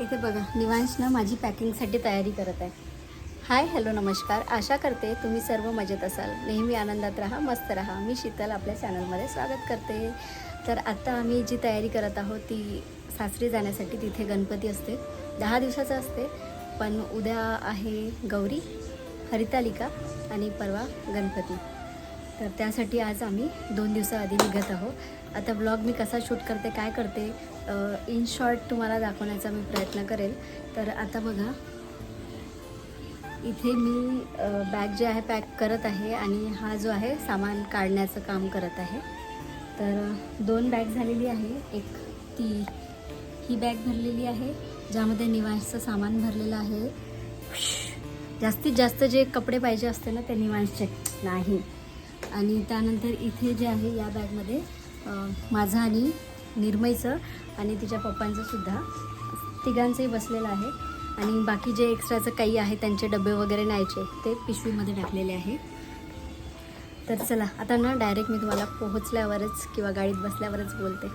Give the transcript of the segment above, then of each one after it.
इथे बघा निवांश ना माझी पॅकिंगसाठी तयारी करत आहे. हाय हॅलो नमस्कार. आशा करते तुम्ही सर्व मजेत असाल. नेहमी आनंदात राहा मस्त राहा. मी शीतल आपल्या चॅनलमध्ये स्वागत करते. तर आत्ता आम्ही जी तयारी करत आहोत ती सासरी जाण्यासाठी तिथे गणपती असते. दहा दिवसाचं असते पण उद्या आहे गौरी. हरितालिका आणि परवा गणपती. तर त्यासाठी आज आम्ही दोन दिवसाआधी निघत आहोत. आता ब्लॉग मी कसा शूट करते काय करते इन शॉर्ट तुम्हाला दाखवण्याचा मी प्रयत्न करेल तर आता बघा इथे मी बॅग जे आहे पॅक करत आहे आणि हा जो आहे सामान काढण्याचं काम करत आहे. तर दोन बॅग झालेली आहे. एक ती ही बॅग भरलेली आहे ज्यामध्ये निवासचं सामान भरलेलं आहे. जास्तीत जास्त जे कपडे पाहिजे असते ना ते निवांशचे नाही. आणि त्यानंतर इथे जे आहे या बॅगमध्ये माझं आणि निर्मयचं आणि तिच्या पप्पांचं सुद्धा. तिघांचंही बसलेलं आहे. आणि बाकी जे एक्स्ट्राचं काही आहे त्यांचे डबे वगैरे न्यायचे ते पिशवीमध्ये टाकलेले आहे. तर चला आता ना डायरेक्ट मी तुम्हाला पोहोचल्यावरच किंवा गाडीत बसल्यावरच बोलते.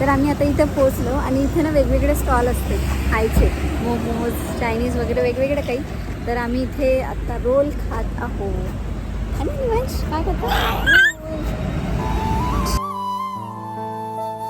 तर आम्ही आता इथे पोहोचलो आणि इथे ना वेगवेगळे स्टॉल असते खायचे. मोमोज चायनीज वगैरे वेगवेगळे काही. तर आम्ही इथे आता रोल खात आहोत. आणि निवांश काय करतो?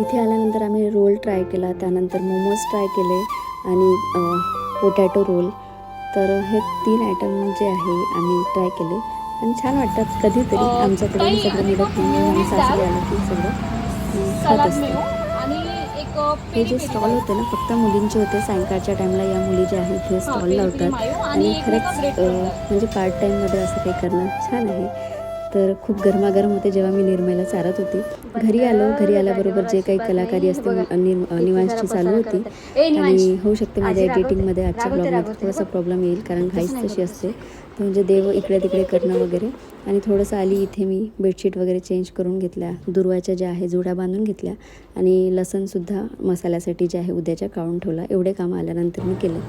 इथे आल्यानंतर आम्ही रोल ट्राय केला त्यानंतर मोमोज ट्राय केले आणि पोटॅटो रोल. तर हे तीन आयटम जे आहे आम्ही ट्राय केले. आणि छान वाटतात कधीतरी आमच्याकडे सगळं निघत एक नाही सासरी? आलं की सगळं. खात असते हे जे स्टॉल होते ना फक्त मुलींचे होते सायंकाळच्या टाईमला या मुली ज्या आहेत ते स्टॉल लावतात आणि खरंच. म्हणजे पार्ट टाईममध्ये असं काही करणं छान आहे तर खूप गरमागरम होते जेव्हा मी निर्मला चारत होती. घरी आलो घरी आल्याबरोबर जे काही कलाकारी असते निवांशची चालू होती. आणि होऊ शकते माझ्या एडिटिंगमध्ये आजच्या ब्लॉगमध्ये थोडासा प्रॉब्लेम येईल कारण घाईच तशी असते. तर म्हणजे देव इकडे तिकडे करणं वगैरे. आणि थोडंसं आली इथे मी बेडशीट वगैरे चेंज करून घेतल्या. दुर्वाच्या ज्या आहे जुड्या बांधून घेतल्या. आणि लसणसुद्धा मसाल्यासाठी जे आहे उद्याच्या काढून ठेवला. एवढे कामं आल्यानंतर मी केलं.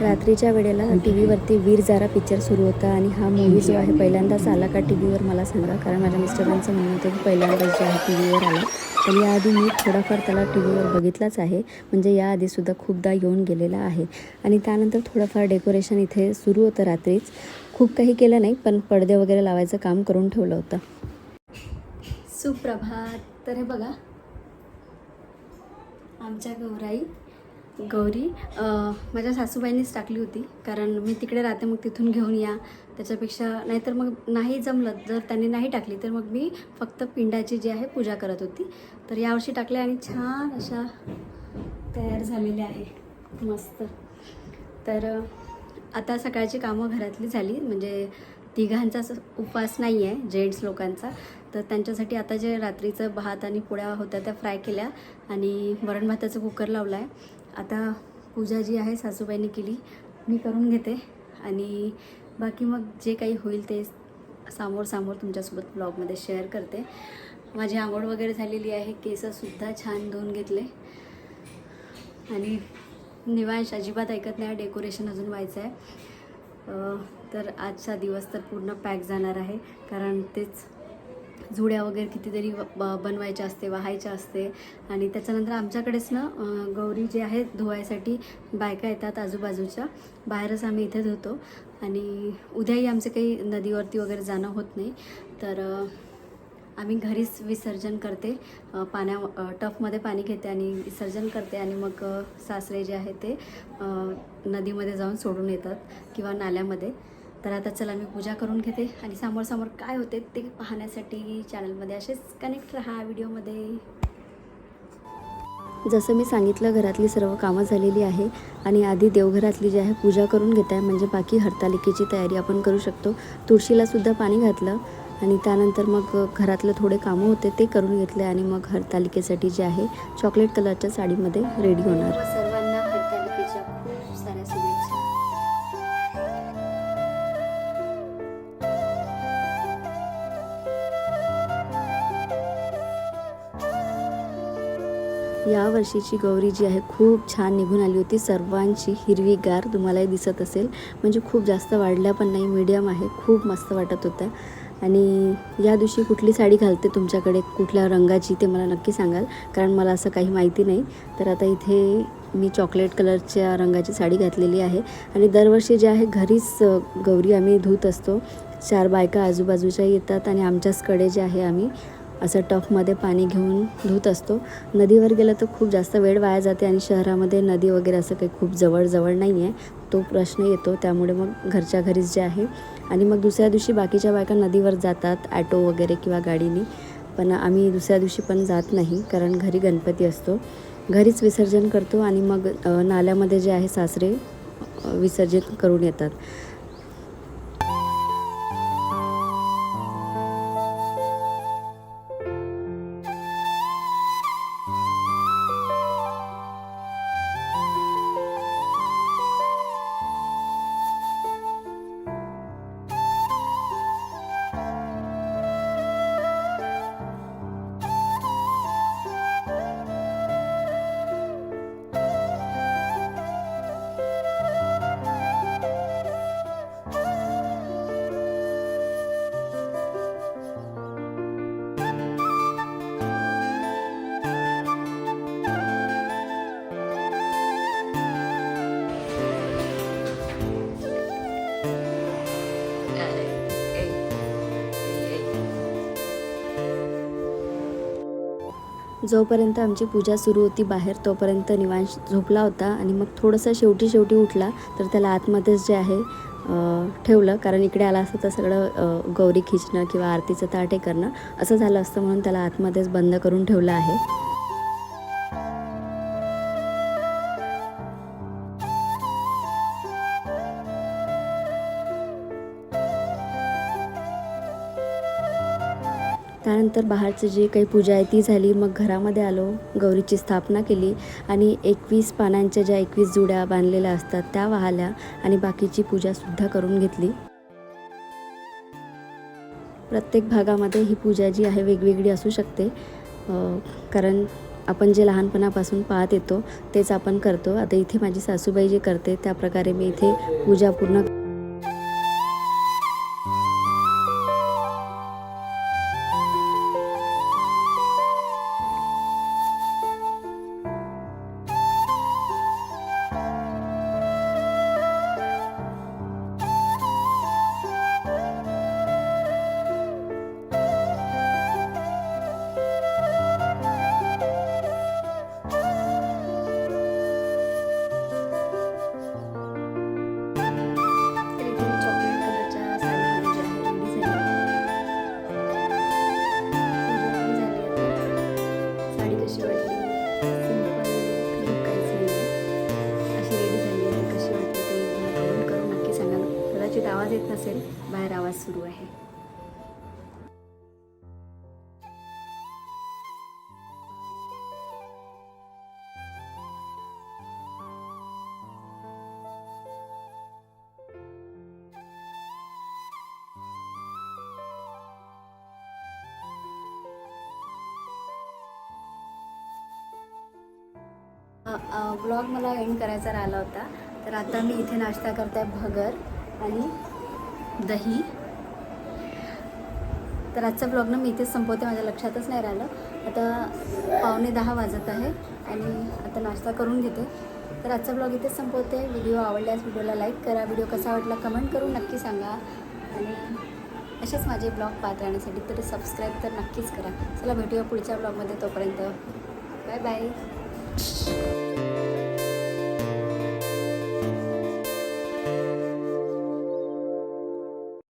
रात्रीच्या वेळेला टी व्हीवरती वीर जारा पिक्चर सुरू होता आणि हा मूवी जो आहे पहिल्यांदाच आला का टी व्हीवर मला सांगा. कारण माझ्या मिस्टरांचं म्हणणं होतं की पहिल्यांदाच जो आहे टी व्हीवर आला. पण याआधी मी थोडाफार त्याला टी व्हीवर बघितलाच आहे. म्हणजे याआधीसुद्धा खूपदा येऊन गेलेला आहे. आणि त्यानंतर थोडंफार डेकोरेशन इथे सुरू होतं रात्रीच. खूप काही केलं नाही पण पडदे वगैरे लावायचं काम करून ठेवलं होतं. सुप्रभात. तर हे बघा. आमच्या गौराई गौरी माझ्या सासूबाईंनीच टाकली होती कारण मी तिकडे राहते मग तिथून घेऊन या. त्याच्यापेक्षा नाहीतर मग नाही जमलं. जर त्यांनी नाही टाकली तर मग मी फक्त पिंडाची जी आहे पूजा करत होती. तर यावर्षी टाकले आणि छान अशा तयार झालेल्या आहे. मस्त. तर आता सकाळची कामं घरातली झाली. म्हणजे तिघांचा उपवास नाही आहे जेंट्स लोकांचा. तर त्यांच्यासाठी आता जे रात्रीचं भात आणि पोळ्या होत्या त्या फ्राय केल्या. आणि वरण भाताचं कुकर लावला आहे आता पूजा जी आहे सासूबाईंनी केली मी करून घेते. आणि बाकी मग जे काही होईल ते सामोर समोर तुमच्यासोबत ब्लॉगमध्ये शेअर करते. माझी आंघोळ वगैरे झालेली आहे केसंसुद्धा छान धुवून घेतले. आणि निवांश अजिबात ऐकत नाही डेकोरेशन अजून व्हायचं आहे तर आजचा दिवस तर पूर्ण पॅक जाणार आहे कारण तेच झुड्या वगैरे कितीतरी ब- बनवायच्या असते वाहायच्या असते. आणि त्याच्यानंतर आमच्याकडेच ना गौरी जे आहे धुवायसाठी बायका येतात आजूबाजूच्या. बाहेरच आम्ही इथे धुतो आणि उद्याही आमचं काही नदीवरती वगैरे जाणं होत नाही. तर आम्ही घरीच विसर्जन करते. पाण्या टफमध्ये पाणी घेते आणि विसर्जन करते. आणि मग सासरे जे आहे ते नदीमध्ये जाऊन सोडून येतात किंवा नाल्यामध्ये. तर आता चला मी पूजा करून घेते. आणि समोर समोर काय होते ते पाहण्यासाठी चॅनलमध्ये असेच कनेक्ट राहा व्हिडिओमध्ये. जसं मी सांगितलं घरातली सर्व कामं झालेली आहे आणि आधी देवघरातली जी आहे पूजा करून घेत आहे म्हणजे बाकी हरतालिकेची तयारी आपण करू शकतो. तुळशीलासुद्धा पाणी घातलं आणि त्यानंतर मग घरातलं थोडे कामं होते ते करून घेतले आणि मग हरतालिकेसाठी जे आहे चॉकलेट कलरच्या साडीमध्ये रेडी होणार. या वर्षीची गौरी जी आहे खूप छान निघून आली होती. सर्वांची हिरवीगार तुम्हालाही दिसत असेल. म्हणजे खूप जास्त वाढल्या पण नाही मीडियम आहे. खूप मस्त वाटत होत्या आणि या दिवशी कुठली साडी घालते तुमच्याकडे कुठल्या रंगाची ते मला नक्की सांगाल. कारण मला असं काही माहिती नाही. तर आता इथे मी चॉकलेट कलरच्या रंगाची साडी घातलेली आहे. आणि दरवर्षी जे आहे घरीच गौरी आम्ही धुत असतो. चार बायका आजूबाजूच्या येतात आणि आमच्याचकडे जे आहे आम्ही असं टफमध्ये पाणी घेऊन धुत असतो. नदीवर गेलं तर खूप जास्त वेळ वाया जाते आणि शहरामध्ये नदी वगैरे असं काही खूप जवळजवळ नाही आहे तो प्रश्न येतो. त्यामुळे मग घरच्या घरीच जे आहे. आणि मग दुसऱ्या दिवशी बाकीच्या बायका नदीवर जातात ॲटो वगैरे किंवा गाडीने. पण आम्ही दुसऱ्या दिवशी पण जात नाही कारण घरी गणपती असतो. घरीच विसर्जन करतो आणि मग नाल्यामध्ये जे आहे सासरे विसर्जित करून येतात. जोपर्यंत आमची पूजा सुरू होती बाहेर तोपर्यंत निवांश झोपला होता आणि मग थोडंसं शेवटी शेवटी उठला तर त्याला आतमध्येच जे आहे ठेवलं. कारण इकडे आला असतं तर सगळं गौरी खिचणं किंवा आरतीचं ताटे करणं असं झालं असतं म्हणून त्याला आतमध्येच बंद करून ठेवलं आहे. त्यानंतर बाहेरचं जी काही पूजा आहे ती झाली. मग घरामध्ये आलो गौरीची स्थापना केली आणि एकवीस पानांच्या ज्या एकवीस जुड्या बांधलेल्या असतात त्या वाहल्या आणि बाकीची पूजासुद्धा करून घेतली. प्रत्येक भागामध्ये ही पूजा जी आहे वेगवेगळी असू शकते. कारण आपण जे लहानपणापासून पाहत येतो तेच आपण करतो. आता इथे माझी सासूबाई जे करते त्या प्रकारे मी इथे पूजा पूर्ण सुरू आहे. ब्लॉग मला एंड करायचा राहिला होता. तर आता मी इथे नाश्ता करते भगर आणि दही. तर आजचा ब्लॉग ना मी इथेच संपवते माझ्या लक्षातच नाही राहिलं. आता पावणे दहा वाजत आहे आणि आता नाश्ता करून घेते. तर आजचा ब्लॉग इथेच संपवते. व्हिडिओ आवडल्यास व्हिडिओला लाईक करा. व्हिडिओ कसा वाटला कमेंट करून नक्की सांगा. आणि असेच माझे ब्लॉग पाहत राहण्यासाठी तरी सबस्क्राईब तर नक्कीच करा. चला भेटूया पुढच्या ब्लॉगमध्ये तोपर्यंत. Bye bye